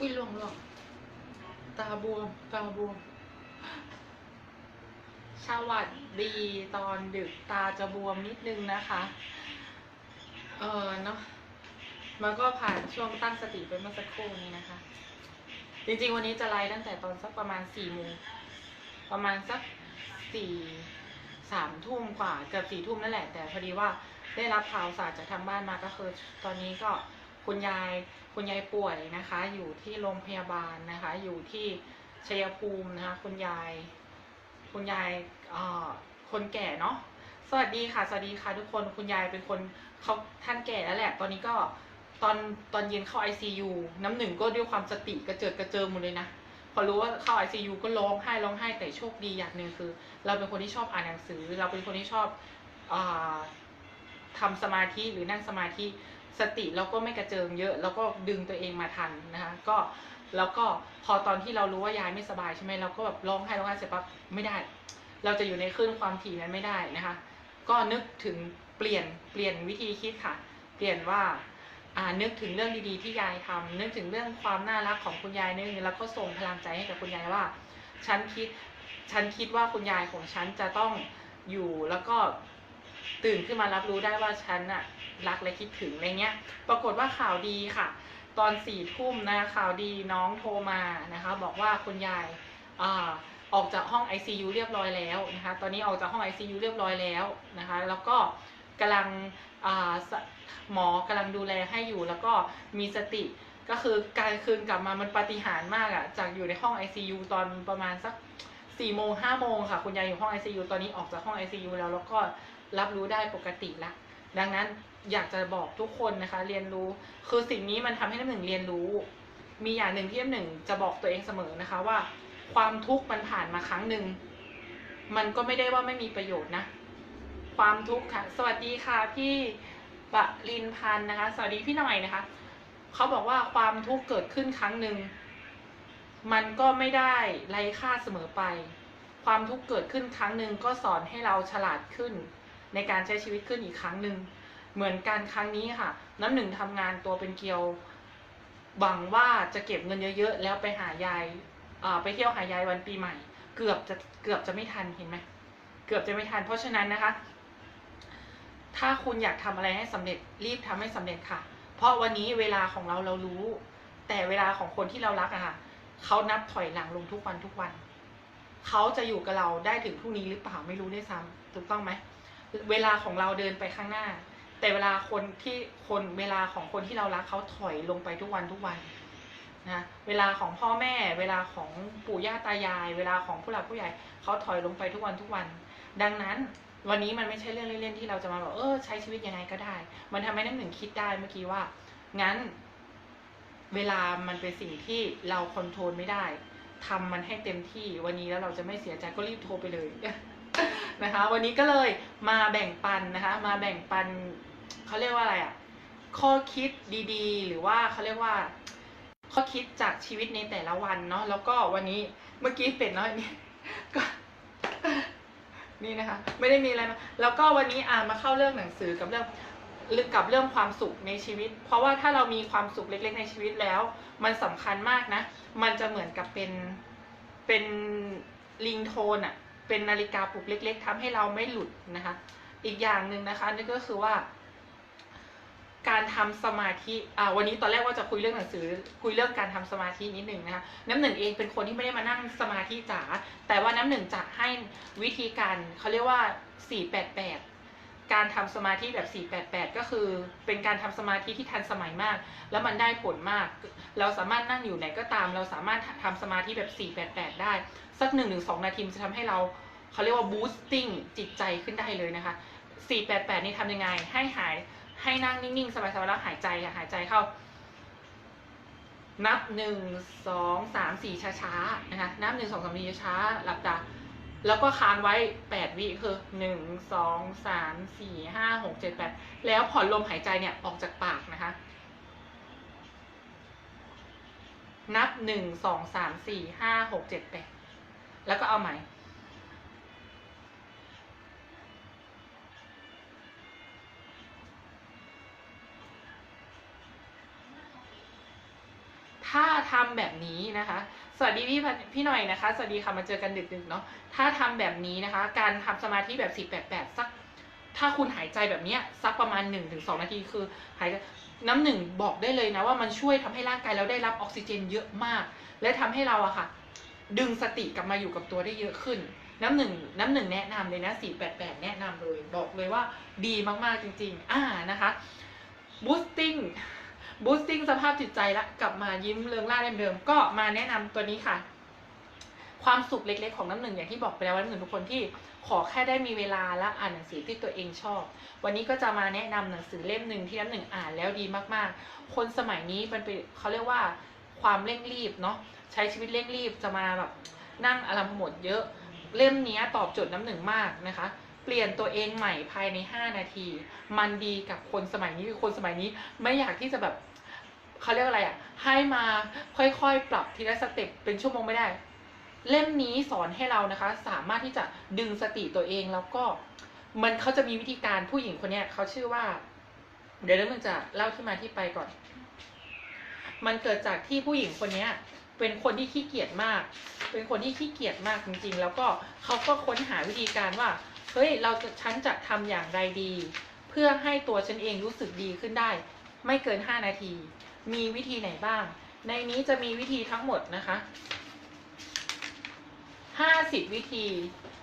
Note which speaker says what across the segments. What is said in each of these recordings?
Speaker 1: อุ้ยลวงลวงตาบวมตาบวมสวัสดีตอนดึกตาจะบวมนิดนึงนะคะ เออเนาะมันก็ผ่านช่วงตั้งสติไปเมื่อสักครู่นี้นะคะ จริงๆวันนี้จะไลฟ์ตั้งแต่ตอนสักประมาณสี่โมงประมาณสักสี่สามทุ่มกว่าเกือบสี่ทุ่มนั่นแหละแต่พอดีว่าได้รับข่าวสารจากทางบ้านมาก็คือ ตอนนี้ก็คุณยาย คุณยายป่วยนะคะ อยู่ที่โรงพยาบาลนะคะ อยู่ที่ชัยภูมินะคะ คุณยาย คุณยายคนแก่เนาะสวัสดีค่ะ สวัสดีค่ะทุกคนคุณยายเป็นคนเขาท่านแก่แล้วแหละ ตอนนี้ก็ตอนตอนเย็นเข้า ICU น้ำหนึ่งก็ด้วยความสติกระเจิดกระเจิงหมดเลยนะ พอรู้ว่าเข้า ICU ก็ร้องไห้ร้องไห้แต่โชคดีอย่างหนึ่งคือ เราเป็นคนที่ชอบอ่านหนังสือ เราเป็นคนที่ชอบอาทำสมาธิหรือนั่งสมาธิ สติเราก็ไม่กระเจิงเยอะ แล้วก็ดึงตัวเองมาทันนะคะก็แล้วก็พอตอนที่เรารู้ว่ายายไม่สบายใช่ไหมเราก็แบบร้องไห้ร้องไห้เสร็จปั๊บไม่ได้ เราจะอยู่ในคลื่นความถี่นั้นไม่ได้นะคะ ก็นึกถึงเปลี่ยนเปลี่ยนวิธีคิดค่ะ เปลี่ยนว่าอ่านึกถึงเรื่องดีๆที่ยายทำนึกถึงเรื่องความน่ารักของคุณยายนึงแล้วก็ส่งพลังใจให้กับคุณยายว่า ฉันคิด ฉันคิดว่าคุณยายของฉันจะต้องอยู่แล้วก็ ตื่นขึ้นมารับรู้ได้ว่าฉันน่ะรักและคิดถึงอะไรเงี้ย ปรากฏว่าข่าวดีค่ะ ตอนสี่ทุ่มนะข่าวดีน้องโทรมานะคะ บอกว่าคุณยายอออกจากห้อง ICU เรียบร้อยแล้วนะคะ ตอนนี้ออกจากห้อง ICU เรียบร้อยแล้วนะคะ แล้วก็กำลังหมอกำลังดูแลให้อยู่ แล้วก็มีสติก็คือการคืนกลับมามันปาฏิหาริย์มากอะจากอยู่ในห้อง ICU ตอนประมาณสักสี่โมงห้าโมงค่ะ คุณยายอยู่ห้อง ICU ตอนนี้ออกจากห้อง ICU แล้วแล้วก็ รับรู้ได้ปกติละ ดังนั้นอยากจะบอกทุกคนนะคะ เรียนรู้ คือสิ่งนี้มันทำให้น้ำหนึ่งเรียนรู้ มีอย่างหนึ่งที่น้ำหนึ่งจะบอกตัวเองเสมอนะคะว่า ความทุกข์มันผ่านมาครั้งหนึ่ง มันก็ไม่ได้ว่าไม่มีประโยชน์นะ ความทุกข์ค่ะ สวัสดีค่ะพี่ปรินพันธ์นะคะ สวัสดีพี่หน่อยนะคะเขาบอกว่าความทุกข์เกิดขึ้นครั้งหนึ่งมันก็ไม่ได้ไร้ค่าเสมอไป ความทุกข์เกิดขึ้นครั้งหนึ่งก็สอนให้เราฉลาดขึ้น ในการใช้ชีวิตขึ้นอีกครั้งหนึ่งเหมือนกันครั้งนี้ค่ะ น้ำหนึ่งทำงานตัวเป็นเกลียวหวังว่าจะเก็บเงินเยอะๆ แล้วไปหายายไปเที่ยวหายายวันปีใหม่ เกือบจะเกือบจะไม่ทันเห็นไหมเกือบจะไม่ทันเพราะฉะนั้นนะคะ ถ้าคุณอยากทำอะไรให้สำเร็จรีบทำให้สำเร็จค่ะ เพราะวันนี้เวลาของเราเรารู้ แต่เวลาของคนที่เรารักอะค่ะเขานับถอยหลังลงทุกวันทุกวันเขาจะอยู่กับเราได้ถึงพรุ่งนี้หรือเปล่าไม่รู้ด้วยซ้ำถูกต้องไหม เวลาของเราเดินไปข้างหน้า แต่เวลาคนที่คนเวลาของคนที่เรารักเขาถอยลงไปทุกวันทุกวันนะเวลาของพ่อแม่ เวลาของปู่ย่าตายาย เวลาของผู้หลักผู้ใหญ่เขาถอยลงไปทุกวันทุกวัน ดังนั้นวันนี้มันไม่ใช่เรื่องเล่นๆที่เราจะมาบอกเออใช้ชีวิตยังไงก็ได้ มันทำให้น้ำหนึ่งคิดได้เมื่อกี้ว่า งั้น เวลามันเป็นสิ่งที่เราคอนโทรลไม่ได้ทำมันให้เต็มที่วันนี้แล้วเราจะไม่เสียใจก็รีบโทรไปเลย นะคะ วันนี้ก็เลยมาแบ่งปันนะคะ มาแบ่งปันเขาเรียกว่าอะไรอะข้อคิดดีๆ หรือว่าเขาเรียกว่า ข้อคิดจากชีวิตในแต่ละวันเนาะแล้วก็วันนี้เมื่อกี้เป็ดน้อยนี่ก็นี่นะคะ ไม่ได้มีอะไรมาแล้วก็วันนี้อ่านมาเข้าเรื่องหนังสือกับเรื่องหรือกับเรื่องความสุขในชีวิต เพราะว่าถ้าเรามีความสุขเล็ก ๆ ในชีวิตแล้ว มันสำคัญมากนะ มันจะเหมือนกับเป็นเป็นลิงโทนอะ เป็นนาฬิกาปลุกเล็ก ๆทำให้เราไม่หลุดนะคะ อีกอย่างหนึ่งนะคะนั่นก็คือว่า การทำสมาธิอ่าวันนี้ตอนแรกว่าจะคุยเรื่องหนังสือ คุยเรื่องการทำสมาธินิดหนึ่งนะคะน้ำหนึ่งเองเป็นคนที่ไม่ได้มานั่งสมาธิจ๋าแต่ว่าน้ำหนึ่งจะให้วิธีการเขาเรียกว่า488 การทำสมาธิแบบ 488 ก็คือ เป็นการทำสมาธิที่ทันสมัยมาก แล้วมันได้ผลมาก เราสามารถนั่งอยู่ไหนก็ตาม เราสามารถทำสมาธิแบบ 488 ได้ สัก1นถึงสนาทีจะทำให้เราเขาเรียกว่า boosting จิตใจขึ้นได้เลยนะคะ 488 นี่ทำยังไง ให้หาย ให้นั่งนิ่งๆ สบายๆ แล้วหายใจค่ะ หายใจเข้า นับหนึ่งสองสามสี่ช้าๆ นะคะ นับหนึ่งสองสามสี่ช้าๆ หลับตา แล้วก็ค้างไว้แปดวิคือหนึ่งสองสามสี่ห้าหกเจ็ดแปดแล้วผ่อนลมหายใจเนี่ยออกจากปากนะคะ นับหนึ่งสองสามสี่ห้าหกเจ็ดแปดแล้วก็เอาใหม่ ถ้าทำแบบนี้นะคะ สวัสดีพี่พี่หน่อยนะคะ สวัสดีค่ะมาเจอกันดึกๆเนาะถ้าทำแบบนี้นะคะ การทำสมาธิแบบ4 8 8สัก ถ้าคุณหายใจแบบเนี้ยสักประมาณ1-2นาทีคือหายใจน้ำหนึ่งบอกได้เลยนะว่ามันช่วยทำให้ร่างกายเราได้รับออกซิเจนเยอะมาก และทำให้เราอะค่ะ ดึงสติกลับมาอยู่กับตัวได้เยอะขึ้น น้ำหนึ่งน้ำหนึ่งแนะนำเลยนะ488แปดแปดแนะนำเลย บอกเลยว่าดีมากๆจริง ๆ อ่านะคะ boosting boosting สภาพจิตใจละกลับมายิ้มเรืองร่าเดิมๆก็มาแนะนำตัวนี้ค่ะ ความสุขเล็กๆ ของน้ำหนึ่งอย่างที่บอกไปแล้วว่าน้ำหนึ่งทุกคนที่ขอแค่ได้มีเวลาและอ่านหนังสือที่ตัวเองชอบ วันนี้ก็จะมาแนะนำหนังสือเล่มหนึ่งที่น้ำหนึ่งอ่านแล้วดีมากๆ คนสมัยนี้มันเป็นเขาเรียกว่าความเร่งรีบเนาะใช้ชีวิตเร่งรีบจะมาแบบนั่งอารมณ์หมดเยอะเล่มนี้ตอบโจทย์น้ำหนึ่งมากนะคะ เปลี่ยนตัวเองใหม่ภายใน 5 นาที มันดีกับคนสมัยนี้คือคนสมัยนี้ไม่อยากที่จะแบบเขาเรียกอะไรอะ่ะ ให้มาค่อยๆ ปรับทีละสเต็ปเป็นชั่วโมงไม่ได้ เล่มนี้สอนให้เรานะคะ สามารถที่จะดึงสติตัวเองแล้วก็มันเขาจะมีวิธีการผู้หญิงคนเนี้ยเขาชื่อว่า เดี๋ยวเรื่องมันจะเล่าที่มาที่ไปก่อน มันเกิดจากที่ผู้หญิงคนเนี้ย เป็นคนที่ขี้เกียจมาก เป็นคนที่ขี้เกียจมากจริงๆ แล้วก็เขาก็ค้นหาวิธีการว่า เฮ้ยเราจะฉันจะทำอย่างไรดี เพื่อให้ตัวฉันเองรู้สึกดีขึ้นได้ ไม่เกิน 5 นาที มีวิธีไหนบ้าง ในนี้จะมีวิธีทั้งหมดนะคะ 50 วิธี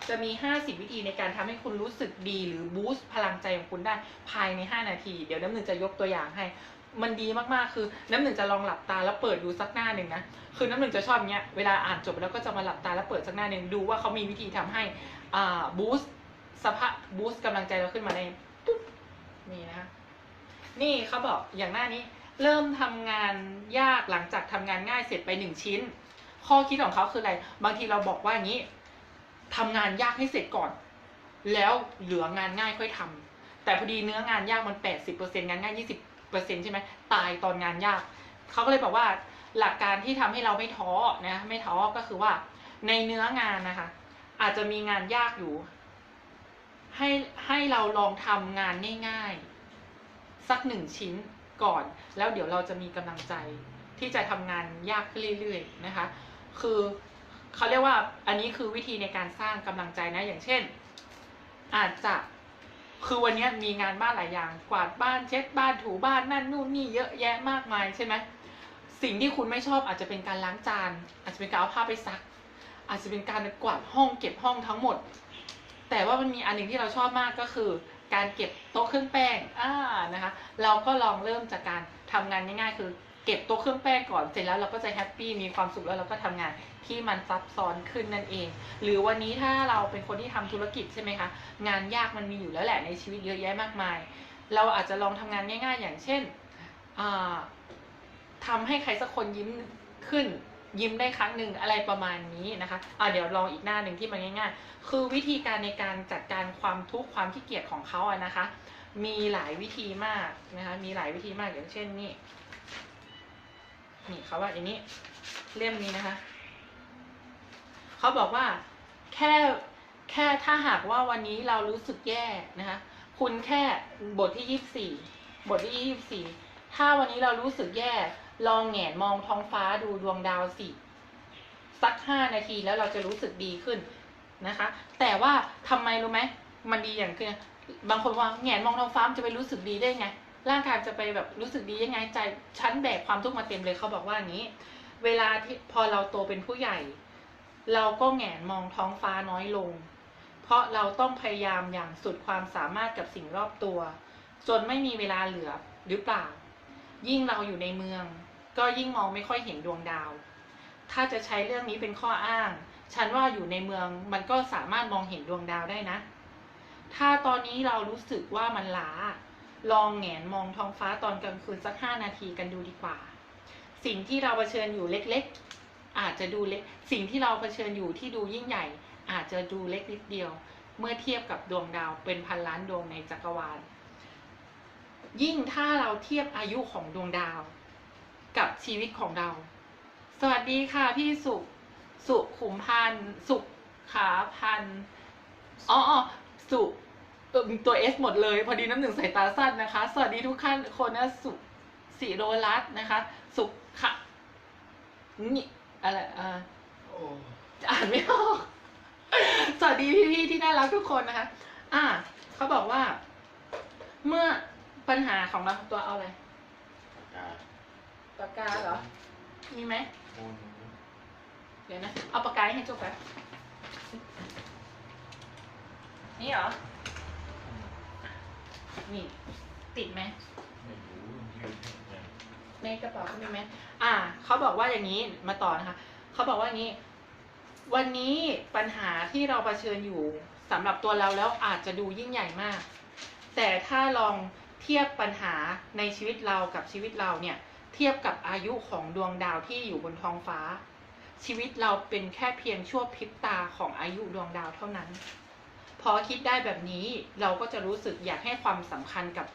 Speaker 1: จะมี 50 วิธีในการทำให้คุณรู้สึกดีหรือบูสต์พลังใจของคุณได้ภายใน 5 นาที เดี๋ยวน้ำหนึ่งจะยกตัวอย่างให้ มันดีมากๆ คือน้ำหนึ่งจะลองหลับตาแล้วเปิดดูสักหน้าหนึ่งนะ คือน้ำหนึ่งจะชอบเงี้ย เวลาอ่านจบแล้วก็จะมาหลับตาแล้วเปิดสักหน้าหนึ่งดูว่าเขามีวิธีทำให้อ่าบูสต์ สภาพบูสต์กำลังใจเราขึ้นมาในปุ๊บนี่นะ นี่เขาบอกอย่างหน้านี้ เริ่มทำงานยากหลังจากทำงานง่ายเสร็จไปหนึ่งชิ้น ข้อคิดของเขาคืออะไร บางทีเราบอกว่าอย่างนี้ทำงานยากให้เสร็จก่อน แล้วเหลืองานง่ายค่อยทำแต่พอดีเนื้องานยากมันแปดสิบเปอร์เซ็นงานง่ายยี่สิบเปอร์เซ็นใช่ไหมตายตอนงานยากเขาก็เลยบอกว่าหลักการที่ทำให้เราไม่ท้อนะไม่ท้อก็คือว่าในเนื้องานนะคะ อาจจะมีงานยากอยู่ ให้ให้เราลองทำงานง่ายๆ สักหนึ่งชิ้นก่อน แล้วเดี๋ยวเราจะมีกำลังใจที่จะทำงานยากขึ้นเรื่อยๆนะคะ คือเขาเรียกว่าอันนี้คือวิธีในการสร้างกำลังใจนะอย่างเช่น อาจจะคือวันนี้มีงานบ้านหลายอย่าง กวาดบ้านเช็ดบ้านถูบ้านนั่นนู่นนี่เยอะแยะมากมายใช่ไหมสิ่งที่คุณไม่ชอบอาจจะเป็นการล้างจาน อาจจะเป็นการเอาผ้าไปซัก อาจจะเป็นการกวาดห้องเก็บห้องทั้งหมด แต่ว่ามันมีอันหนึ่งที่เราชอบมากก็คือ การเก็บโต๊ะเครื่องแป้งอ่านะคะ เราก็ลองเริ่มจากการทำงานง่ายๆ คือเก็บโต๊ะเครื่องแป้งก่อนเสร็จแล้วเราก็จะแฮปปี้มีความสุขแล้วเราก็ทำงานที่มันซับซ้อนขึ้นนั่นเอง หรือวันนี้ถ้าเราเป็นคนที่ทำธุรกิจใช่ไหมคะงานยากมันมีอยู่แล้วแหละในชีวิตเยอะแยะมากมาย เราอาจจะลองทำงานง่าย ๆ อย่างเช่นอ่าทำให้ใครสักคนยิ้มขึ้น ยิ้มได้ครั้งหนึ่งอะไรประมาณนี้นะคะอ่าเดี๋ยวลองอีกหน้าหนึ่งที่มันง่าย ๆ คือวิธีการในการจัดการความทุกข์ความขี้เกียจของเขาอะนะคะ มีหลายวิธีมากนะคะ มีหลายวิธีมากอย่างเช่นนี่นี่เขาว่าอย่างนี้เล่มนี้นะคะเขาบอกว่าแค่แค่ถ้าหากว่าวันนี้เรารู้สึกแย่นะคะ คุณแค่บทที่ยี่สิบสี่บทที่ยี่สิบสี่ถ้าวันนี้เรารู้สึกแย่ ลองแงนมองท้องฟ้าดูดวงดาวสิ สักห้านาทีแล้วเราจะรู้สึกดีขึ้นนะคะ แต่ว่าทำไมรู้ไหมมันดีอย่างคือบางคนว่าแงนมองท้องฟ้าจะไปรู้สึกดีได้ไง ร่างกายจะไปแบบรู้สึกดียังไงใจฉันแบกความทุกข์มาเต็มเลยเขาบอกว่าอย่างนี้ เวลาที่พอเราโตเป็นผู้ใหญ่ เราก็แงนมองท้องฟ้าน้อยลง เพราะเราต้องพยายามอย่างสุดความสามารถกับสิ่งรอบตัว จนไม่มีเวลาเหลือหรือเปล่า ยิ่งเราอยู่ในเมือง ก็ยิ่งมองไม่ค่อยเห็นดวงดาว ถ้าจะใช้เรื่องนี้เป็นข้ออ้าง ฉันว่าอยู่ในเมืองมันก็สามารถมองเห็นดวงดาวได้นะ ถ้าตอนนี้เรารู้สึกว่ามันล้า ลองแงนมองท้องฟ้าตอนกลางคืนสักห้านาทีกันดูดีกว่า สิ่งที่เราเผชิญอยู่เล็กๆ อาจจะดูเล็ก สิ่งที่เราเผชิญอยู่ที่ดูยิ่งใหญ่ อาจจะดูเล็กนิดเดียว เมื่อเทียบกับดวงดาวเป็นพันล้านดวงในจักรวาล ยิ่งถ้าเราเทียบอายุของดวงดาว กับชีวิตของเรา สวัสดีค่ะพี่สุสุขุมพันธ์สุขาพันธ์อ๋ออ๋อสุเออตัวเอสหมดเลย พอดีน้ำหนึ่งสายตาสั้นนะคะ สวัสดีทุกท่านคนนะสุสิโรรัตน์นะคะ สุขะนี่อะไรอ่า
Speaker 2: โอ้
Speaker 1: จะอ่านไม่ออกสวัสดีพี่ๆที่น่ารักทุกคนนะคะ อ่าเขาบอกว่า เมื่อปัญหาของเราตัวเอาอะไร
Speaker 2: กา
Speaker 1: ปากกาเหรอ มีไหม
Speaker 2: โอ้โห
Speaker 1: เดี๋ยวนะ เอาปากกาให้จบไปนี่เหรอ นี่ ติดไหม
Speaker 2: ไม่รู้ยืดไง
Speaker 1: ในกระเป๋าเขามีไหมอ่า เขาบอกว่าอย่างนี้ มาต่อนะคะ เขาบอกว่าอย่างนี้ วันนี้ปัญหาที่เราเผชิญอยู่สำหรับตัวเราแล้วอาจจะดูยิ่งใหญ่มาก แต่ถ้าลองเทียบปัญหาในชีวิตเรากับชีวิตเราเนี่ย เทียบกับอายุของดวงดาวที่อยู่บนท้องฟ้า ชีวิตเราเป็นแค่เพียงชั่วพริบตาของอายุดวงดาวเท่านั้น พอคิดได้แบบนี้เราก็จะรู้สึกอยากให้ความสำคัญกับ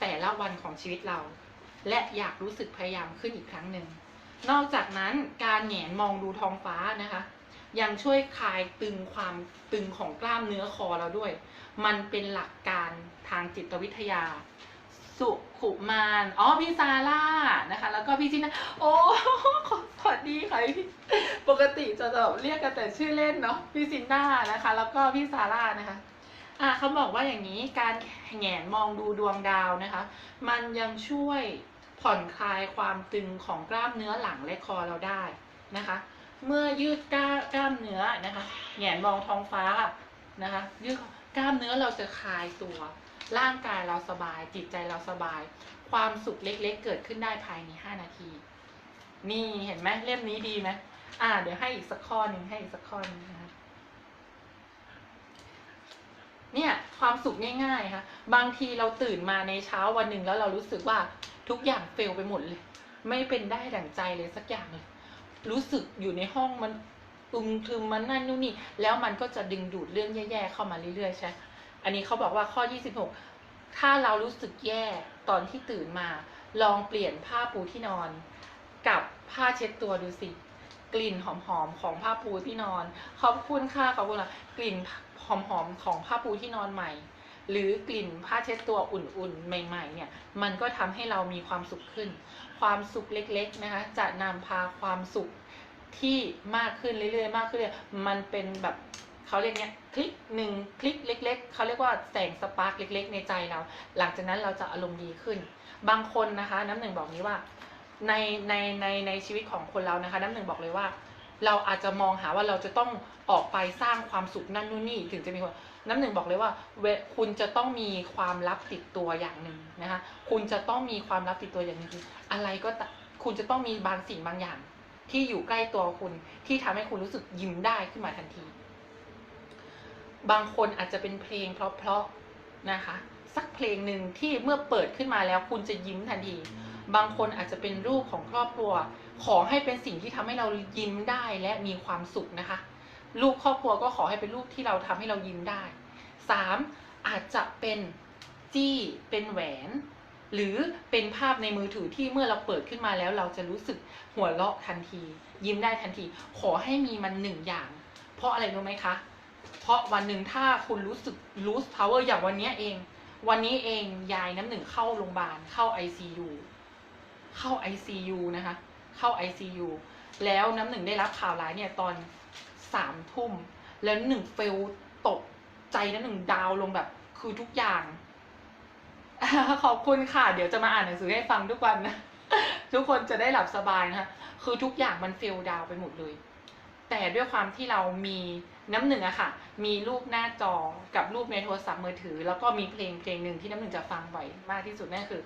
Speaker 1: แต่ละวันของชีวิตเรา และอยากรู้สึกพยายามขึ้นอีกครั้งหนึ่ง นอกจากนั้นการแหงนมองดูท้องฟ้านะคะ ยังช่วยคลายตึงความตึงของกล้ามเนื้อคอเราด้วย มันเป็นหลักการทางจิตวิทยา สุขุมานอ๋อพี่ซาร่านะคะ แล้วก็พี่จินาโอ้ขอสวัสดีค่ะพี่ปกติจะแบบเรียกกันแต่ชื่อเล่นเนาะพี่ซินด้านะคะ แล้วก็พี่ซาร่านะคะอะเขาบอกว่าอย่างนี้การแหงนมองดูดวงดาวนะคะ มันยังช่วยผ่อนคลายความตึงของกล้ามเนื้อหลังและคอเราได้นะคะ เมื่อยืดกล้ากล้ามเนื้อนะคะแหงนมองท้องฟ้านะคะยืดกล้ามเนื้อเราจะคลายตัว ร่างกายเราสบาย จิตใจเราสบาย ความสุขเล็กๆ เกิดขึ้นได้ภายใน5นาที นี่เห็นไหมเล่มนี้ดีไหมอ่า เดี๋ยวให้อีกสักข้อหนึ่งให้อีกสักข้อนึงนะคะเนี่ยความสุขง่ายๆค่ะบางทีเราตื่นมาในเช้าวันหนึ่งแล้วเรารู้สึกว่าทุกอย่างเฟลไปหมดเลย ไม่เป็นได้ดั่งใจเลยสักอย่างเลย รู้สึกอยู่ในห้องมันอึมทึมมันนั่นนู่นนี่ แล้วมันก็จะดึงดูดเรื่องแย่ๆเข้ามาเรื่อยๆใช่ อันนี้เขาบอกว่าข้อ 26 ถ้าเรารู้สึกแย่ตอนที่ตื่นมา ลองเปลี่ยนผ้าปูที่นอน กับผ้าเช็ดตัวดูสิกลิ่นหอมๆของผ้าปูที่นอน ขอบคุณค่ะขอบคุณค่ะกลิ่นหอมๆของผ้าปูที่นอนใหม่ หรือกลิ่นผ้าเช็ดตัวอุ่นๆ ใหม่ ๆ เนี่ย มันก็ทำให้เรามีความสุขขึ้น ความสุขเล็กๆนะคะ จะนำพาความสุขที่มากขึ้นเรื่อยๆ มากขึ้นเลยมันเป็นแบบ เขาเรียกเนี้ยคลิกหนึ่งคลิกเล็ก ๆเขาเรียกว่าแสงสปาร์กเล็ก ๆ ในใจเรา หลังจากนั้นเราจะอารมณ์ดีขึ้น บางคนนะคะน้ำหนึ่งบอกนี้ว่าในในในในชีวิตของคนเรานะคะ น้ำหนึ่งบอกเลยว่า เราอาจจะมองหาว่าเราจะต้องออกไปสร้างความสุขนั่นนู่นนี่ถึงจะมีคนน้ำหนึ่งบอกเลยว่าเวคุณจะต้องมีความลับติดตัวอย่างหนึ่งนะคะคุณจะต้องมีความลับติดตัวอย่างหนึ่งคืออะไรก็คุณจะต้องมีบางสิ่งบางอย่าง ที่อยู่ใกล้ตัวคุณที่ทำให้คุณรู้สึกยิ้มได้ขึ้นมาทันที บางคนอาจจะเป็นเพลงเพราะๆนะคะ สักเพลงหนึ่งที่เมื่อเปิดขึ้นมาแล้วคุณจะยิ้มทันที บางคนอาจจะเป็นรูปของครอบครัว ขอให้เป็นสิ่งที่ทำให้เรายิ้มได้และมีความสุขนะคะรูปครอบครัวก็ขอให้เป็นรูปที่เราทำให้เรายิ้มได้สามอาจจะเป็นจี้เป็นแหวน หรือเป็นภาพในมือถือที่เมื่อเราเปิดขึ้นมาแล้ว เราจะรู้สึกหัวเราะทันที ยิ้มได้ทันที ขอให้มีมันหนึ่งอย่าง เพราะอะไรรู้ไหมคะ เพราะวันหนึ่งถ้าคุณรู้สึก lose power อย่างวันนี้เอง วันนี้เองยายน้ำหนึ่งเข้าโรงพยาบาลเข้า ICU เข้า ICU นะคะ เข้า ICU แล้วน้ำหนึ่งได้รับข่าวร้ายเนี่ยตอนสามทุ่ม แล้วหนึ่งเฟลตกใจน้ำหนึ่งดาวลงแบบคือทุกอย่าง ขอบคุณค่ะ เดี๋ยวจะมาอ่านหนังสือให้ฟังทุกวันนะ ทุกคนจะได้หลับสบายนะคะคือทุกอย่างมันเฟลดาวไปหมดเลย แต่ด้วยความที่เรามี น้ำหนึ่งอะค่ะ มีรูปหน้าจอกับรูปในโทรศัพท์มือถือ แล้วก็มีเพลงเพลงหนึ่งที่น้ำหนึ่งจะฟังบ่อยมากที่สุดนั่นคือ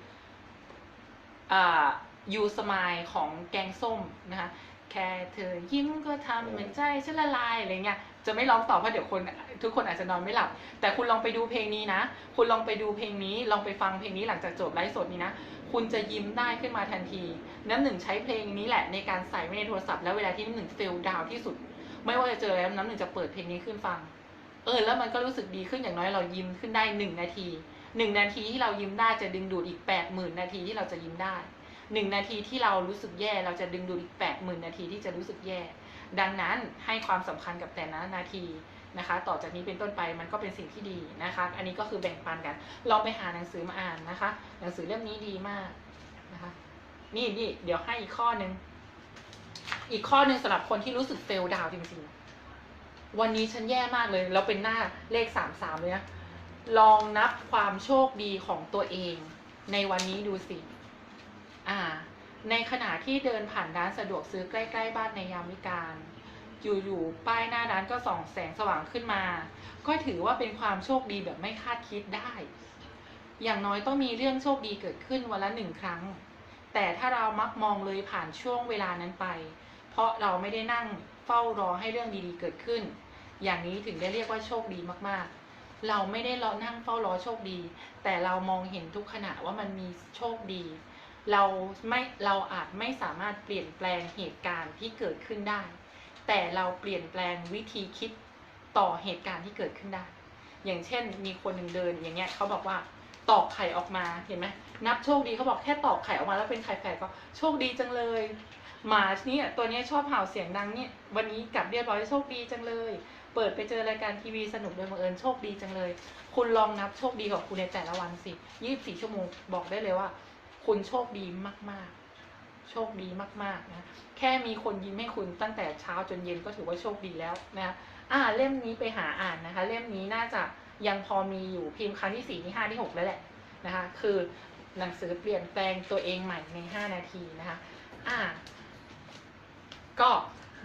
Speaker 1: อยูสมายของแกงส้มนะคะแค่เธอยิ้มก็ทำเหมือนใจฉันละลายอะไรเงี้ยจะไม่ร้องต่อเพราะเดี๋ยวคนทุกคนอาจจะนอนไม่หลับ แต่คุณลองไปดูเพลงนี้นะ คุณลองไปดูเพลงนี้ ลองไปฟังเพลงนี้หลังจากจบไลฟ์สดนี้นะ คุณจะยิ้มได้ขึ้นมาทันที น้ำหนึ่งใช้เพลงนี้แหละในการใส่ไว้ในโทรศัพท์แล้วเวลาที่น้ำหนึ่งเฟลดาวที่สุด ไม่ว่าจะเจออะไรน้ำหนึ่งจะเปิดเพลงนี้ขึ้นฟัง เออ แล้วมันก็รู้สึกดีขึ้นอย่างน้อยเรายิ้มขึ้นได้หนึ่งนาทีหนึ่งนาทีที่เรายิ้มได้จะดึงดูดอีกแปดหมื่นนาทีที่เราจะยิ้มได้หนึ่งนาทีที่เรารู้สึกแย่เราจะดึงดูดอีกแปดหมื่นนาทีที่จะรู้สึกแย่ ดังนั้นให้ความสำคัญกับแต่ละนาทีนะคะ ต่อจากนี้เป็นต้นไปมันก็เป็นสิ่งที่ดีนะคะ อันนี้ก็คือแบ่งปันกันลองไปหาหนังสือมาอ่านนะคะ หนังสือเล่มนี้ดีมากนะคะ นี่นี่เดี๋ยวให้อีกข้อหนึ่ง อีกข้อหนึ่งสำหรับคนที่รู้สึกเฟลดาวจริงๆ วันนี้ฉันแย่มากเลย แล้วเป็นหน้าเลขสามสามเลยนะ ลองนับความโชคดีของตัวเอง ในวันนี้ดูสิ อ่า ในขณะที่เดินผ่านร้านสะดวกซื้อใกล้ ๆ บ้านในยามวิกาลอยู่ๆป้ายหน้าร้านก็ส่องแสงสว่างขึ้นมา ก็ถือว่าเป็นความโชคดีแบบไม่คาดคิดได้ อย่างน้อยต้องมีเรื่องโชคดีเกิดขึ้นวันละหนึ่งครั้ง แต่ถ้าเรามักมองเลยผ่านช่วงเวลานั้นไป ราะเราไม่ได้นั่งเฝ้ารอให้เรื่องดีๆเกิดขึ้น อย่างนี้ถึงได้เรียกว่าโชคดีมากๆ เราไม่ได้รอนั่งเฝ้ารอโชคดี แต่เรามองเห็นทุกขณะว่ามันมีโชคดี เราไม่เราอาจไม่สามารถเปลี่ยนแปลงเหตุการณ์ที่เกิดขึ้นได้ แต่เราเปลี่ยนแปลงวิธีคิดต่อเหตุการณ์ที่เกิดขึ้นได้ อย่างเช่น มีคนหนึ่งเดินอย่างเงี้ยเขาบอกว่าตอกไข่ออกมาเห็นไหมนับโชคดีเขาบอกแค่ตอกไข่ออกมาแล้วเป็นไข่แฝดก็โชคดีจังเลย หมาเนี่ยตัวนี้ชอบเห่าเสียงดังเนี่ยวันนี้กลับเรียบร้อยโชคดีจังเลย เปิดไปเจอรายการทีวีสนุกโดยบังเอิญโชคดีจังเลย คุณลองนับโชคดีของคุณในแต่ละวันสิ24ชั่วโมงบอกได้เลยว่า คุณโชคดีมาก ๆ โชคดีมากๆนะแค่มีคนยิ้มให้คุณตั้งแต่เช้าจนเย็นก็ถือว่าโชคดีแล้วนะอ่าเล่มนี้ไปหาอ่านนะคะ เล่มนี้น่าจะยังพอมีอยู่พิมพ์ครั้งที่สี่ที่ห้าที่หกแล้วแหละนะคะ คือหนังสือเปลี่ยนแปลงตัวเองใหม่ในห้านาทีนะคะ อ่า ก็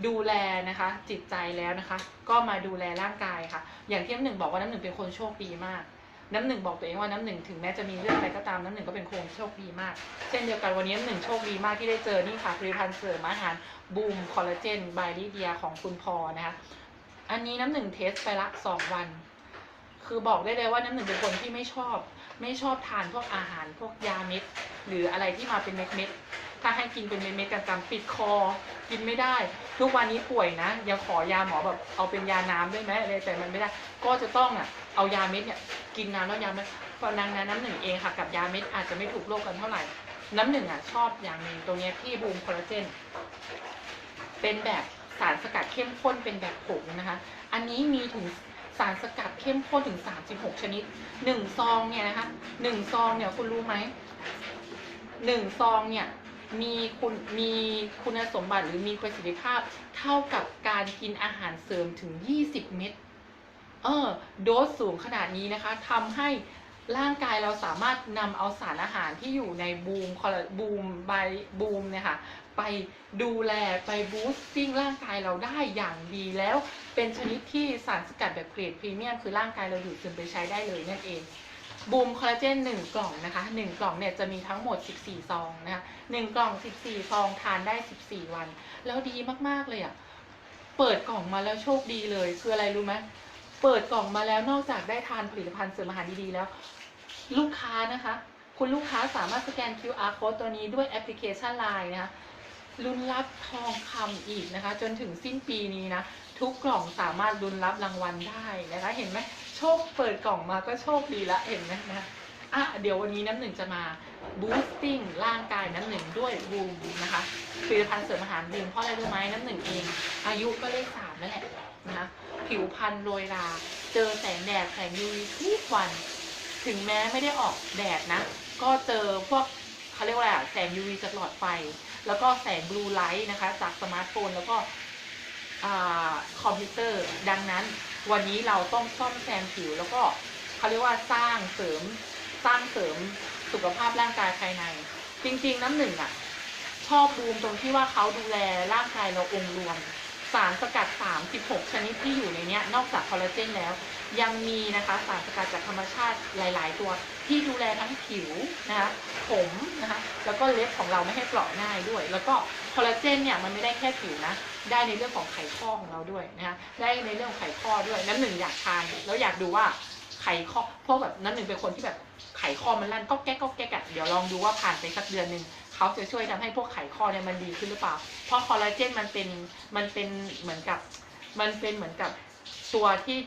Speaker 1: ดูแลนะคะ จิตใจแล้วนะคะ ก็มาดูแลร่างกายค่ะ อย่างที่น้ำหนึ่งบอกว่าน้ำหนึ่งเป็นคนโชคดีมาก น้ำหนึ่งบอกตัวเองว่าน้ำหนึ่งถึงแม้จะมีเรื่องอะไรก็ตามน้ำหนึ่งก็เป็นคนโชคดีมาก เช่นเดียวกันวันนี้น้ำหนึ่งโชคดีมากที่ได้เจอนี่ค่ะผลิตภัณฑ์เสริมอาหารบูมคอลลาเจนบายลิเดียของคุณพอนะคะอันนี้น้ำหนึ่งเทสไปละสองวัน คือบอกได้เลยว่าน้ำหนึ่งเป็นคนที่ไม่ชอบ ไม่ชอบทานพวกอาหารพวกยาเม็ดหรืออะไรที่มาเป็นเม็ดๆ ถ้าให้กินเป็นเม็ดๆกันตามปิดคอ กินไม่ได้ ทุกวันนี้ป่วยนะ ยังขอยาหมอแบบเอาเป็นยาน้ำได้ไหมอะไรแต่มันไม่ได้ ก็จะต้องอะเอายาเม็ดเนี่ยกินน้ำแล้วยาเม็ดพราะนางน้ำหนึ่งเองค่ะกับยาเม็ดอาจจะไม่ถูกโรคกันเท่าไหร่ น้ำหนึ่งอะชอบอย่างหนึ่งตรงนี้ยที่บูมคอลลาเจน เป็นแบบสารสกัดเข้มข้นเป็นแบบผงนะคะ อันนี้มีถึงสารสกัดเข้มข้นถึง 36 ชนิด 1 ซองเนี่ยนะคะ 1 ซองเนี่ยคุณรู้ไหม 1 ซองเนี่ย มีคุณมีคุณสมบัติหรือมีประสิทธิภาพเท่ากับการกินอาหารเสริมถึง 20 เม็ด เออ โดสสูงขนาดนี้นะคะทำให้ร่างกายเราสามารถนำเอาสารอาหารที่อยู่ในบูมคอลบูมไบบูมเนี่ยค่ะ ไปดูแลไปบูสติ้งร่างกายเราได้อย่างดีแล้วเป็นชนิดที่สารสกัดแบบเกรดพรีเมียมคือร่างกายเราดูดซึมไปใช้ได้เลยนั่นเอง บูมคอลลาเจน1กล่องนะคะ1กล่องเนี่ยจะมีทั้งหมด 14 ซองนะคะ1กล่อง 14 ซองทานได้ 14 วัน แล้วดีมากๆเลยอะเปิดกล่องมาแล้วโชคดีเลยคืออะไรรู้ไหมเปิดกล่องมาแล้วนอกจากได้ทานผลิตภัณฑ์เสริมอาหารดีๆแล้ว ลูกค้านะคะ คุณลูกค้าสามารถสแกน QR code ตัวนี้ด้วยแอปพลิเคชัน Line นะคะลุ้นรับทองคำอีกนะคะ จนถึงสิ้นปีนี้นะ ทุกกล่องสามารถลุ้นรับรางวัลได้นะคะ เห็นไหม โชคเปิดกล่องมาก็โชคดีละเห็นไหมนะอะเดี๋ยววันนี้น้ำหนึ่งจะมาบูสติ้งร่างกายน้ำหนึ่งด้วยบูมนะคะผลิตภัณฑ์เสริมอาหารบูมเพราะอะไรรู้ไหมน้ำหนึ่งเอง อายุก็เลขสามนั่นแหละนะคะผิวพรรณโรยรา เจอแสงแดดแสง UV ทุกวัน ถึงแม้ไม่ได้ออกแดดนะ ก็เจอพวกเขาเรียกว่าอะไรแสง UV จากหลอดไฟ แล้วก็แสงบลูไลท์นะคะ จากสมาร์ทโฟนแล้วก็อคอมพิวเตอร์ ดังนั้น วันนี้เราต้องซ่อมแซมผิว แล้วก็เขาเรียกว่าสร้างเสริมสร้างเสริมสุขภาพร่างกายภายใน จริง ๆ น้ำหนึ่งอะ ชอบบูมตรงที่ว่าเขาดูแลร่างกายเราองค์รวม สารสกัด 36 ชนิดที่อยู่ในนี้นอกจากคอลลาเจนแล้ว ยังมีนะคะสารสกัดจากธรรมชาติหลาย ๆ ตัวที่ดูแลทั้งผิวนะคะผมนะคะแล้วก็เล็บของเราไม่ให้เปราะง่ายด้วย แล้วก็คอลลาเจนเนี่ยมันไม่ได้แค่ผิวนะได้ในเรื่องของไขข้อของเราด้วยนะคะได้ในเรื่องของไขข้อด้วยน้ำหนึ่งอยากทานแล้วอยากดูว่าไขข้อพวกแบบน้ำหนึ่งเป็นคนที่แบบไขข้อมันลั่นก็แก๊กก็แก๊กอะเดี๋ยวลองดูว่าผ่านไปสักเดือนหนึ่ง เขาจะช่วยทำให้พวกไขข้อเนี่ยมันดีขึ้นหรือเปล่า เพราะคอลลาเจนมันเป็นมันเป็นเหมือนกับมันเป็นเหมือนกับตัวที่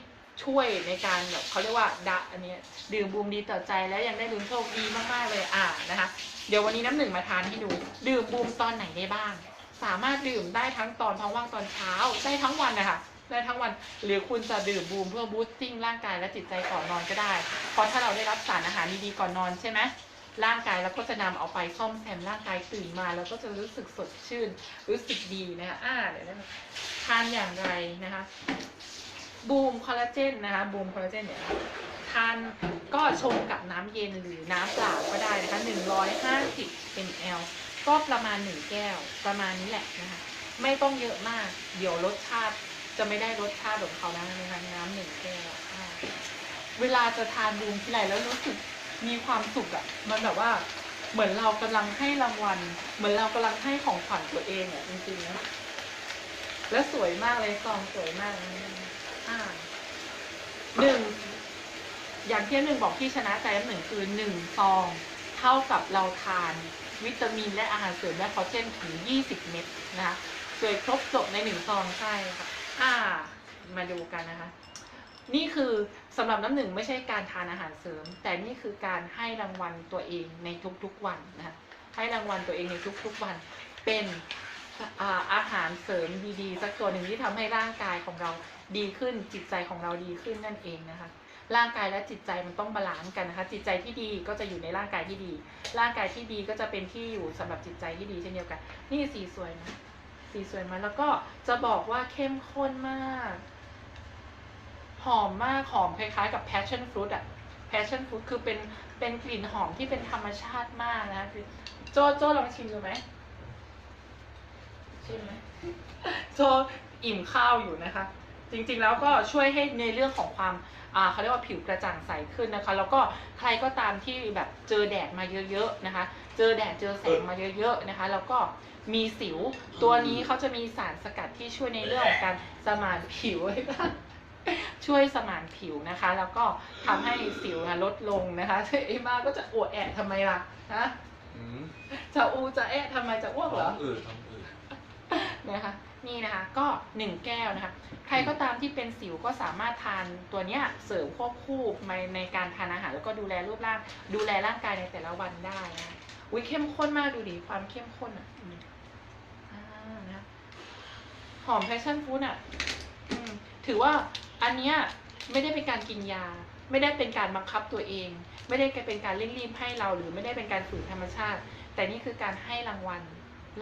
Speaker 1: ช่วยในการแบบเขาเรียกว่าดะอันนี้ดื่มบูมดีต่อใจแล้วยังได้ลุ้นโชคดีมากๆเลยอ่านะคะเดี๋ยววันนี้น้ำหนึ่งมาทานให้ดู ดื่มบูมตอนไหนได้บ้าง สามารถดื่มได้ทั้งตอนท้องว่างตอนเช้าได้ทั้งวันนะคะได้ทั้งวันหรือคุณจะดื่มบูมเพื่อบูสติ้งร่างกายและจิตใจก่อนนอนก็ได้ เพราะถ้าเราได้รับสารอาหารดีๆก่อนนอนใช่ไหม ร่างกายแล้วก็จะนำเอาไปซ่อมแซมร่างกายตื่นมา แล้วก็จะรู้สึกสดชื่น รู้สึกดีนะคะอ่าเดี๋ยวนะทานอย่างไรนะคะบูมคอลลาเจนนะคะบูมคอลลาเจนเนี่ยทานก็ชงกับน้ำเย็นหรือน้ำเปล่าก็ได้นะคะ150 ml ก็ประมาณ 1 แก้วประมาณนี้แหละนะคะไม่ต้องเยอะมาก เดี๋ยวรสชาติจะไม่ได้รสชาติของเขานะนะคะน้ำหนึ่งแก้วเวลาจะทานบูมที่ไรแล้วรู้สึก มีความสุขอะมันแบบว่าเหมือนเรากำลังให้รางวัล เหมือนเรากำลังให้ของขวัญตัวเองอะ่ะจริงๆนะแล้วสวยมากเลยซองสวยมากอ่าหนึ่งอย่างที่หนึ่งบอกที่ชนะใจหนึ่งคือหนึ่งซอง เท่ากับเราทาน วิตามินและอาหารเสริมและคอลลาเจนถึง20เม็ดนะคะโดยครบจบในหนึ่งซองใช่ค่ะ อ่า มาดูกันนะคะ นี่คือสำหรับน้ำหนึ่งไม่ใช่การทานอาหารเสริม แต่นี่คือการให้รางวัลตัวเองในทุกๆวันนะคะให้รางวัลตัวเองในทุกๆวัน เป็นอาหารเสริมดีๆ สักตัวหนึ่งที่ทำให้ร่างกายของเราดีขึ้นจิตใจของเราดีขึ้นนั่นเองนะคะร่างกายและจิตใจมันต้องบาลานซ์กันนะคะ จิตใจที่ดีก็จะอยู่ในร่างกายที่ดี ร่างกายที่ดีก็จะเป็นที่อยู่สำหรับจิตใจที่ดีเช่นเดียวกัน นี่สีสวยนะสีสวยมาแล้วก็จะบอกว่าเข้มข้นมาก หอมมากหอมคล้ายๆ กับ passion fruit อะ passion fruit คือเป็นเป็นกลิ่นหอมที่เป็นธรรมชาติมากนะคือโจโจลองชิมดูไหมชิมไหมโจอิ่มข้าวอยู่นะคะ จริงๆแล้วก็ช่วยให้ในเรื่องของความอ่าเขาเรียกว่าผิวกระจ่างใสขึ้นนะคะ แล้วก็ใครก็ตามที่แบบเจอแดดมาเยอะๆนะคะ เจอแดดเจอแสงมาเยอะๆนะคะ แล้วก็มีสิวตัวนี้เขาจะมีสารสกัดที่ช่วยในเรื่องของการสมานผิว ช่วยสมานผิวนะคะ แล้วก็ทำให้สิวนะลดลงนะคะไอ้มาก็จะอวดแอะทำไมล่ะฮะ
Speaker 2: อืม
Speaker 1: จะอูจะแอะทำไมจะอ้วกเหรอ
Speaker 2: ท้องอืดท้องอืด
Speaker 1: นะคะนี่นะคะก็หนึ่งแก้วนะคะใครก็ตามที่เป็นสิวก็สามารถทานตัวเนี้ยเสริมควบคู่ในในการทานอาหารแล้วก็ดูแลรูปร่าง ดูแลร่างกายในแต่ละวันได้นะอุ้ยเข้มข้นมากดูดิความเข้มข้นอะอืมอ่านะหอมแพชชั่นฟู้ดอะอืมถือว่า อันเนี้ยไม่ได้เป็นการกินยา ไม่ได้เป็นการบังคับตัวเอง ไม่ได้เป็นการเร่งรีบให้เราหรือไม่ได้เป็นการฝืนธรรมชาติ แต่นี่คือการให้รางวัล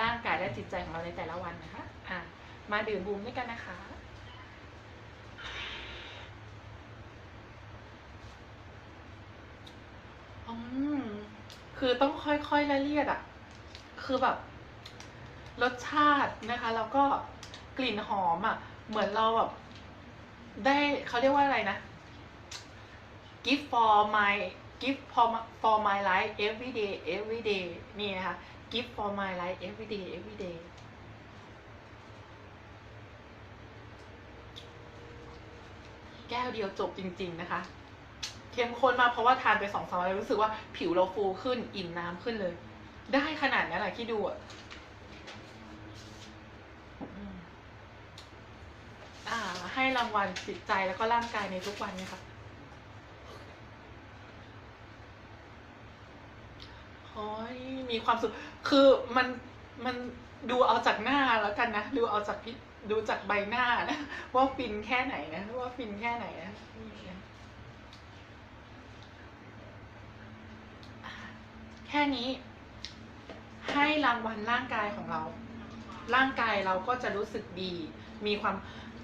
Speaker 1: ร่างกายและจิตใจของเราในแต่ละวันนะคะอะมาดื่มบูมด้วยกันนะคะอืมคือต้องค่อยๆละเลียดอะ คือแบบ รสชาตินะคะ แล้วก็กลิ่นหอมอะ เหมือนเราแบบ ได้เขาเรียกว่าอะไรนะ gift for my gift for for my life every day every day นี่นะคะ gift for my life every day every day แก้วเดียวจบจริง ๆ นะคะ เข้มข้นมากเพราะว่าทานไปสองสามวันรู้สึกว่าผิวเราฟูขึ้นอิ่มน้ำขึ้นเลย ได้ขนาดนั้นแหละที่ดูอะอืมอ่า ให้รางวัลจิตใจแล้วก็ร่างกายในทุกวันนะคะโอ้ยมีความสุข คือมันมันดูเอาจากหน้าแล้วกันนะ ดูเอาจากพิดูจากใบหน้านะ ว่าฟินแค่ไหนนะ ว่าฟินแค่ไหนนะนี่นะอะแค่นี้ ให้รางวัลร่างกายของเรา ร่างกายเราก็จะรู้สึกดี มีความ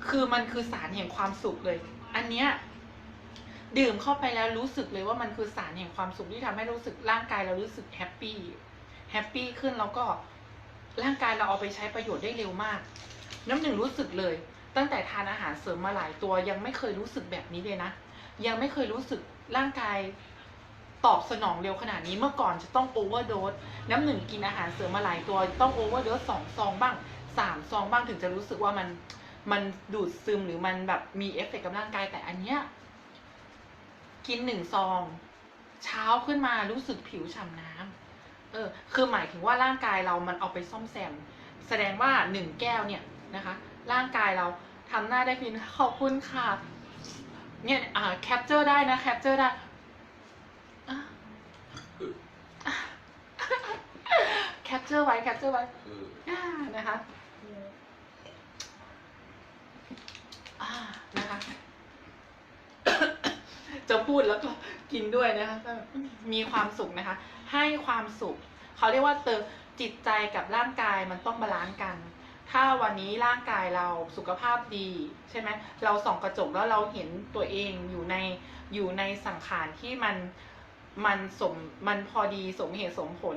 Speaker 1: คือมันคือสารแห่งความสุขเลย อันเนี้ยดื่มเข้าไปแล้วรู้สึกเลยว่ามันคือสารแห่งความสุขที่ทำให้รู้สึกร่างกายเรารู้สึกแฮปปี้แฮปปี้ขึ้นแล้วก็ร่างกายเราเอาไปใช้ประโยชน์ได้เร็วมาก น้ำหนึ่งรู้สึกเลย ตั้งแต่ทานอาหารเสริมมาหลายตัวยังไม่เคยรู้สึกแบบนี้เลยนะ ยังไม่เคยรู้สึกร่างกายตอบสนองเร็วขนาดนี้เมื่อก่อนจะต้องโอเวอร์โดสน้ำหนึ่งกินอาหารเสริมมาหลายตัว ต้องโอเวอร์โดสสองซองบ้างสามซองบ้างถึงจะรู้สึกว่ามัน มันดูดซึมหรือมันแบบมีเอฟเฟกต์กับร่างกายแต่อันเนี้ยกินหนึ่งซอง เช้าขึ้นมารู้สึกผิวฉ่ำน้ำเออ คือหมายถึงว่าร่างกายเรามันเอาไปซ่อมแซม แสดงว่าหนึ่งแก้วเนี่ยนะคะ ร่างกายเราทำหน้าได้พินขอบคุณค่ะ เนี่ยอ่าแคปเจอร์ได้นะแคปเจอร์ได้อะอะแคปเจอร์ไว้แคปเจอร์ไว้
Speaker 2: คือ
Speaker 1: อ่านะคะอ่า นะคะ จะพูดแล้วก็กินด้วยนะคะมีความสุขนะคะ ให้ความสุขเขาเรียกว่าเติมจิตใจกับร่างกายมันต้องบาลานซ์กัน ถ้าวันนี้ร่างกายเราสุขภาพดี ใช่ไหมเราส่องกระจกแล้วเราเห็นตัวเองอยู่ในอยู่ในสังขารที่มันมันสมมันพอดีสมเหตุสมผล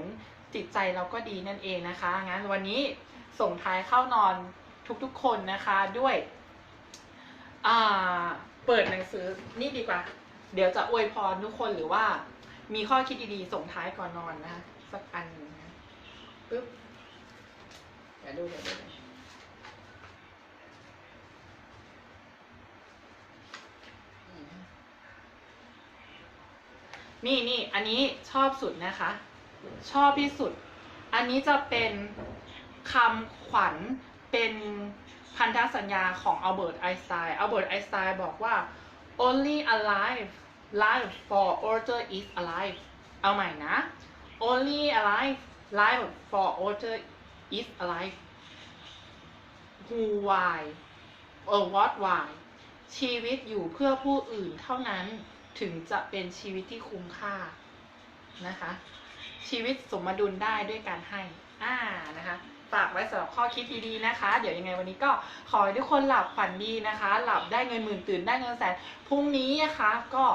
Speaker 1: จิตใจเราก็ดีนั่นเองนะคะ งั้นวันนี้ส่งท้ายเข้านอนทุกๆคนนะคะด้วย อ่า เปิดหนังสือนี่ดีกว่า เดี๋ยวจะอวยพรทุกคนหรือว่า มีข้อคิดดีๆส่งท้ายก่อนนอนนะคะสักอันหนึ่งนะปึ๊บเดี๋ยวดูเดี๋ยวดูเดี๋ยวดูนี่นี่อันนี้ชอบสุดนะคะ ชอบที่สุด อันนี้จะเป็นคำขวัญเป็น พันธสัญญาของอัลเบิร์ตไอน์สไตน์อัลเบิร์ตไอน์สไตน์บอกว่า only alive life for order is alive เอาใหม่นะ only alive life for order is alive who why or what why ชีวิตอยู่เพื่อผู้อื่นเท่านั้นถึงจะเป็นชีวิตที่คุ้มค่านะคะ ชีวิตสมดุลได้ด้วยการให้ อ่านะคะ ฝากไว้สำหรับข้อคิดดีๆนะคะ เดี๋ยวยังไงวันนี้ก็ขอให้ทุกคนหลับฝันดีนะคะ หลับได้เงินหมื่นตื่นได้เงินแสนพรุ่งนี้นะคะก็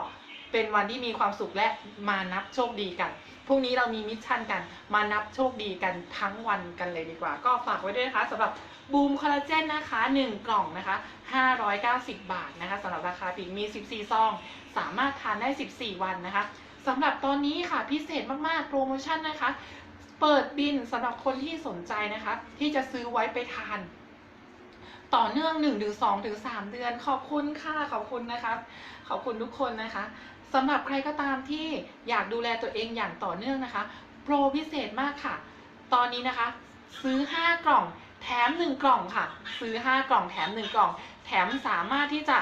Speaker 1: เป็นวันที่มีความสุขและมานับโชคดีกันพรุ่งนี้เรามีมิชชั่นกันมานับโชคดีกันทั้งวันกันเลยดีกว่า ก็ฝากไว้ด้วยนะคะสำหรับบูมคอลลาเจนนะคะ 1 กล่องนะคะ 590 บาทนะคะสำหรับราคาปีกมี 14 ซอง สามารถทานได้ 14 วันนะคะสำหรับตอนนี้ค่ะพิเศษมากๆ โปรโมชั่นนะคะ เปิดบินสำหรับคนที่สนใจนะคะ ที่จะซื้อไว้ไปทาน ต่อเนื่อง1ถึง2ถึง3เดือน ขอบคุณค่ะขอบคุณนะคะ ขอบคุณทุกคนนะคะสำหรับใครก็ตามที่อยากดูแลตัวเองอย่างต่อเนื่องนะคะ โปรพิเศษมากค่ะ ตอนนี้นะคะ ซื้อ 5 กล่อง แถม 1 กล่องค่ะ ซื้อ 5 กล่องแถม 1 กล่อง แถมสามารถที่จะ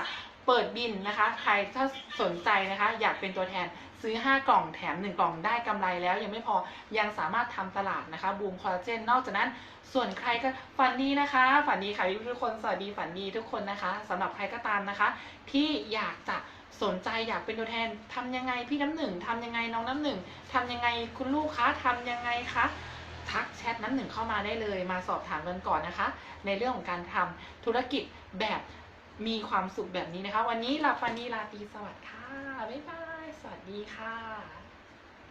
Speaker 1: เปิดบินนะคะ ใครถ้าสนใจนะคะ อยากเป็นตัวแทน ซื้อ 5 กล่องแถม 1 กล่องได้กำไรแล้ว ยังไม่พอยังสามารถทำตลาดนะคะบูมคอลลาเจนนอกจากนั้น ส่วนใครก็ฝันดีนะคะ ฝันดีค่ะทุกคนสวัสดีฝันดีทุกคนนะคะสำหรับใครก็ตามนะคะ ที่อยากจะสนใจอยากเป็นตัวแทนทำยังไงพี่น้ำหนึ่งทำยังไงน้องน้ำหนึ่งทำยังไงคุณลูกคะทำยังไงคะทักแชทน้ำหนึ่งเข้ามาได้เลย มาสอบถามกันก่อนนะคะ ในเรื่องของการทำธุรกิจแบบมีความสุขแบบนี้นะคะ วันนี้ลาฟันดีลาตีสวัสดีค่ะ บ๊ายบาย วัสดีค่ะ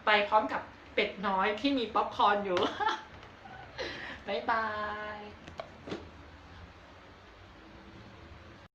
Speaker 1: ไปพร้อมกับเป็ดน้อยที่มีป๊อปคอร์นอยู่ บ๊ายบาย